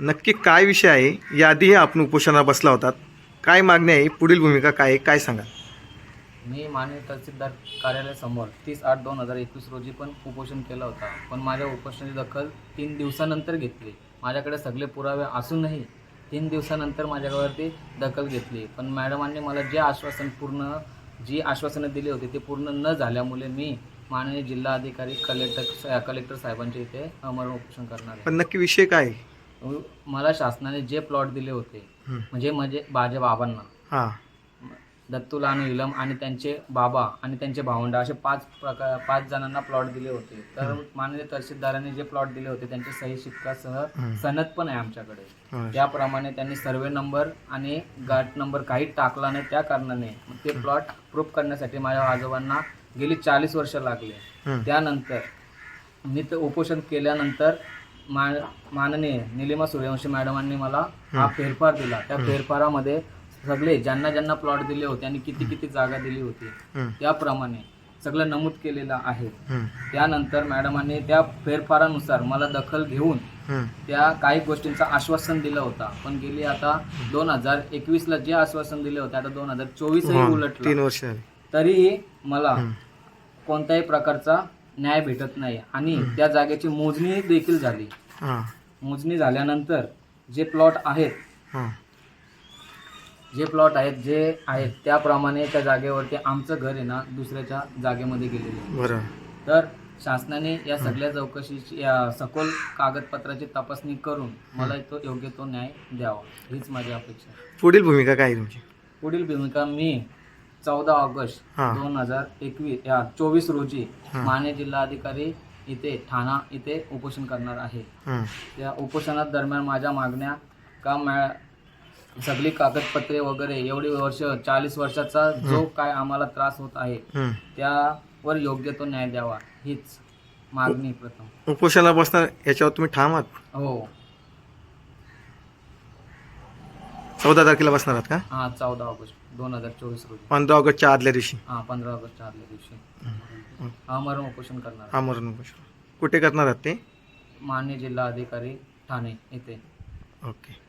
नक्की काय विषय आहे? याआधीही आपण उपोषणाला बसला होतात. काय मागणी आहे? पुढील भूमिका काय आहे? काय सांगा मी माननीय तहसीलदार कार्यालयासमोर तीस आठ दोन हजार एकवीस रोजी पण उपोषण केलं होता. पण माझ्या उपोषणाची दखल तीन दिवसानंतर घेतली. माझ्याकडे सगळे पुरावे असूनही तीन दिवसानंतर माझ्यावरती दखल घेतली. पण मॅडमांनी मला जे आश्वासन पूर्ण जी आश्वासनं दिली होती ते पूर्ण न झाल्यामुळे मी माननीय जिल्हाधिकारी कलेक्टर कलेक्टर साहेबांच्या इथे अमरण उपोषण करणार पण नक्की विषय काय आहे? मला शासनाने जे प्लॉट दिले होते. म्हणजे माझे माझ्या बाबांना हां दत्तू लानू इलम आणि त्यांचे बाबा आणि त्यांचे भावंड असे पाच प्रकार पाच जणांना प्लॉट दिले होते तर माननीय तहसीलदारांनी जे प्लॉट दिले होते त्यांचे सही शिक्कासह. सनद पण आहे आमच्याकडे हां. त्याप्रमाणे त्यांनी सर्वे नंबर आणि गाठ नंबर काहीच टाकला नाही त्या कारणाने ते प्लॉट प्रूफ करण्यासाठी माझ्या आजोबांना गेली चाळीस वर्ष लागले. त्यानंतर मी ते उपोषण केल्यानंतर मा माननीय निलिमा सूर्यवंशी मॅडमांनी मला हा फेरफार दिला त्या फेरफारामध्ये सगळे ज्यांना ज्यांना प्लॉट दिले होते आणि किती किती जागा दिली होती. त्याप्रमाणे सगळं नमूद केलेलं आहे. त्यानंतर मॅडमांनी त्या फेरफारानुसार मला दखल घेऊन. त्या काही गोष्टींचं आश्वासन दिलं होता पण गेली आता दोन हजार एकवीसला जे आश्वासन दिले होते आता दोन हजार. उलटलं तीन वर्ष तरीही मला. कोणत्याही प्रकारचा न्याय भेटत नाही आणि त्या जागेची मोजणी देखील झाली मोजणी झाल्यानंतर जे प्लॉट आहेत हां. जे प्लॉट आहेत जे आहेत त्याप्रमाणे त्या जागेवरती आमचं घर आहे ना दुसऱ्याच्या जागेमध्ये गेलेलं आहे. तर शासनाने या सगळ्या चौकशीची या सखोल कागदपत्राची तपासणी करून मला तो योग्य तो न्याय द्यावा हीच माझी अपेक्षा आहे. पुढील भूमिका काय आहे तुमची? पुढील भूमिका मी चौदा ऑगस्ट हा. दोन हजार एकवीस या चोवीस रोजी हा. माने जिल्हाधिकारी इथे ठाणा इथे उपोषण करणार आहे. हं. या उपोषणात दरम्यान माझ्या मागण्या का मॅ सगळी कागदपत्रे वगैरे एवढी वर्ष चाळीस वर्षाचा जो काय आम्हाला त्रास होत आहे. त्यावर योग्य तो न्याय द्यावा हीच मागणी प्रथम. उपोषणाला बसणार याच्यावर तुम्ही ठाम आहात? हो. चौदा तारखेला बसणार आहात का? हा चौदा ऑगस्ट दोन हजार चोवीस रोजी. पंधरा ऑगस्टच्या आदल्या दिवशी. हा पंधरा ऑगस्टच्या आदल्या दिवशी. आमरण उपोषण करणार. आमरण उपोषण. कुठे करणार आहात ते? मान्य जिल्हा अधिकारी ठाणे येथे. ओके.